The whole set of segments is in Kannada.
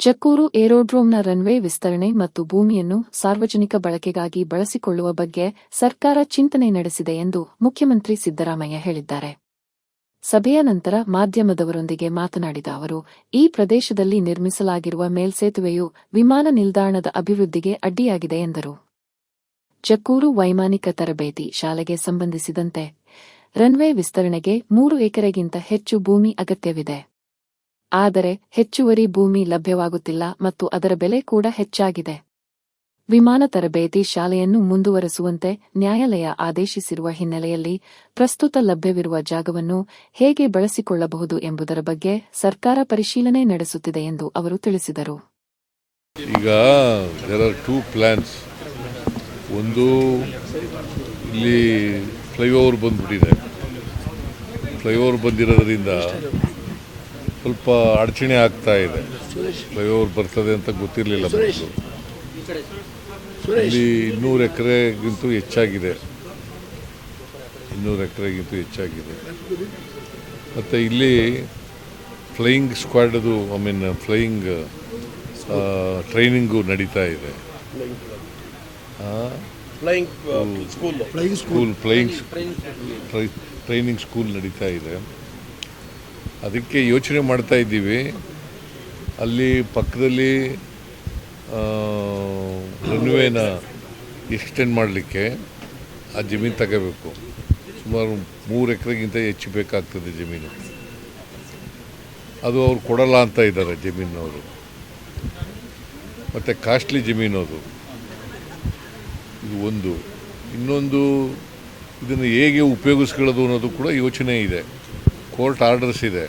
ಜಕ್ಕೂರು ಏರೋಡ್ರೋಮ್ನ ರನ್ವೇ ವಿಸ್ತರಣೆ ಮತ್ತು ಭೂಮಿಯನ್ನು ಸಾರ್ವಜನಿಕ ಬಳಕೆಗಾಗಿ ಬಳಸಿಕೊಳ್ಳುವ ಬಗ್ಗೆ ಸರ್ಕಾರ ಚಿಂತನೆ ನಡೆಸಿದೆ ಎಂದು ಮುಖ್ಯಮಂತ್ರಿ ಸಿದ್ದರಾಮಯ್ಯ ಹೇಳಿದ್ದಾರೆ. ಸಭೆಯ ನಂತರ ಮಾಧ್ಯಮದವರೊಂದಿಗೆ ಮಾತನಾಡಿದ ಅವರು, ಈ ಪ್ರದೇಶದಲ್ಲಿ ನಿರ್ಮಿಸಲಾಗಿರುವ ಮೇಲ್ಸೇತುವೆಯು ವಿಮಾನ ನಿಲ್ದಾಣದ ಅಭಿವೃದ್ಧಿಗೆ ಅಡ್ಡಿಯಾಗಿದೆ ಎಂದರು. ಜಕ್ಕೂರು ವೈಮಾನಿಕ ತರಬೇತಿ ಶಾಲೆಗೆ ಸಂಬಂಧಿಸಿದಂತೆ ರನ್ವೇ ವಿಸ್ತರಣೆಗೆ ಮೂರು ಎಕರೆಗಿಂತ ಹೆಚ್ಚು ಭೂಮಿ ಅಗತ್ಯವಿದೆ. ಆದರೆ ಹೆಚ್ಚುವರಿ ಭೂಮಿ ಲಭ್ಯವಾಗುತ್ತಿಲ್ಲ ಮತ್ತು ಅದರ ಬೆಲೆ ಕೂಡ ಹೆಚ್ಚಾಗಿದೆ. ವಿಮಾನ ತರಬೇತಿ ಶಾಲೆಯನ್ನು ಮುಂದುವರೆಸುವಂತೆ ನ್ಯಾಯಾಲಯ ಆದೇಶಿಸಿರುವ ಹಿನ್ನೆಲೆಯಲ್ಲಿ ಪ್ರಸ್ತುತ ಲಭ್ಯವಿರುವ ಜಾಗವನ್ನು ಹೇಗೆ ಬಳಸಿಕೊಳ್ಳಬಹುದು ಎಂಬುದರ ಬಗ್ಗೆ ಸರ್ಕಾರ ಪರಿಶೀಲನೆ ನಡೆಸುತ್ತಿದೆ ಎಂದು ಅವರು ತಿಳಿಸಿದರು. ಈಗ ಟೂ ಪ್ಲಾನ್ಸ್ ಒಂದು ಇಲ್ಲಿ ಫ್ಲೈಓವರ್ ಬಂದ್ಬಿಟ್ಟಿದೆ. ಫ್ಲೈಓವರ್ ಬಂದಿರೋದ್ರಿಂದ ಸ್ವಲ್ಪ ಅಡಚಣೆ ಆಗ್ತಾ ಇದೆ. ಫ್ಲೈಓವರ್ ಬರ್ತದೆ ಅಂತ ಗೊತ್ತಿರಲಿಲ್ಲ ಮೊದಲು ಇಲ್ಲಿ ಇನ್ನೂರು ಎಕರೆಗಿಂತೂ ಹೆಚ್ಚಾಗಿದೆ. ಇನ್ನೂರು ಎಕರೆಗಿಂತೂ ಹೆಚ್ಚಾಗಿದೆ. ಮತ್ತು ಇಲ್ಲಿ ಫ್ಲೈಯಿಂಗ್ ಸ್ಕ್ವಾಡದು ಐ ಮೀನ್ ಫ್ಲೈಯಿಂಗ್ ಟ್ರೈನಿಂಗು ನಡೀತಾ ಇದೆ. Flying school. School. Flying training school ನಡೀತಾ ಇದೆ. ಅದಕ್ಕೆ ಯೋಚನೆ ಮಾಡ್ತಾ ಇದ್ದೀವಿ. ಅಲ್ಲಿ ಪಕ್ಕದಲ್ಲಿ ರನ್ವೇನ ಎಕ್ಸ್ಟೆಂಡ್ ಮಾಡಲಿಕ್ಕೆ ಆ ಜಮೀನು ತಗೋಬೇಕು. ಸುಮಾರು ಮೂರು ಎಕರೆಗಿಂತ ಹೆಚ್ಚು ಬೇಕಾಗ್ತದೆ ಜಮೀನು. ಅದು ಅವ್ರು ಕೊಡಲ್ಲ ಅಂತ ಇದ್ದಾರೆ ಜಮೀನವರು. ಮತ್ತು ಕಾಸ್ಟ್ಲಿ ಜಮೀನು ಅದು. ಇದು ಒಂದು. ಇನ್ನೊಂದು ಇದನ್ನು ಹೇಗೆ ಉಪಯೋಗಿಸ್ಕೊಳ್ಳೋದು ಅನ್ನೋದು ಕೂಡ ಯೋಚನೆ ಇದೆ. ಕೋರ್ಟ್ ಆರ್ಡರ್ಸ್ ಇದೆ.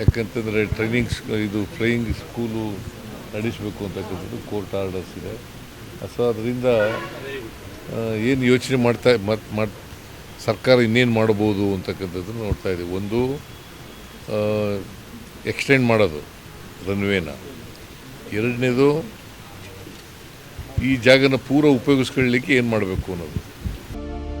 ಯಾಕಂತಂದರೆ ಟ್ರೈನಿಂಗ್ ಇದು ಫ್ಲೈಯಿಂಗ್ ಸ್ಕೂಲು ನಡೆಸಬೇಕು ಅಂತಕ್ಕಂಥದ್ದು ಕೋರ್ಟ್ ಆರ್ಡರ್ಸ್ ಇದೆ. ಸೊ ಅದರಿಂದ ಏನು ಯೋಚನೆ ಮಾಡ್ತಾ, ಮತ್ ಮಾಡ್ ಸರ್ಕಾರ ಇನ್ನೇನು ಮಾಡ್ಬೋದು ಅಂತಕ್ಕಂಥದ್ದು ನೋಡ್ತಾ ಇದ್ದೀವಿ. ಒಂದು ಎಕ್ಸ್ಟೆಂಡ್ ಮಾಡೋದು ರನ್ವೇನ ಎರಡನೇದು, ಈ ಜಾಗನ ಪೂರ ಉಪಯೋಗಿಸ್ಕೊಳ್ಳಿಕ್ಕೆ ಏನು ಮಾಡಬೇಕು ಅನ್ನೋದು.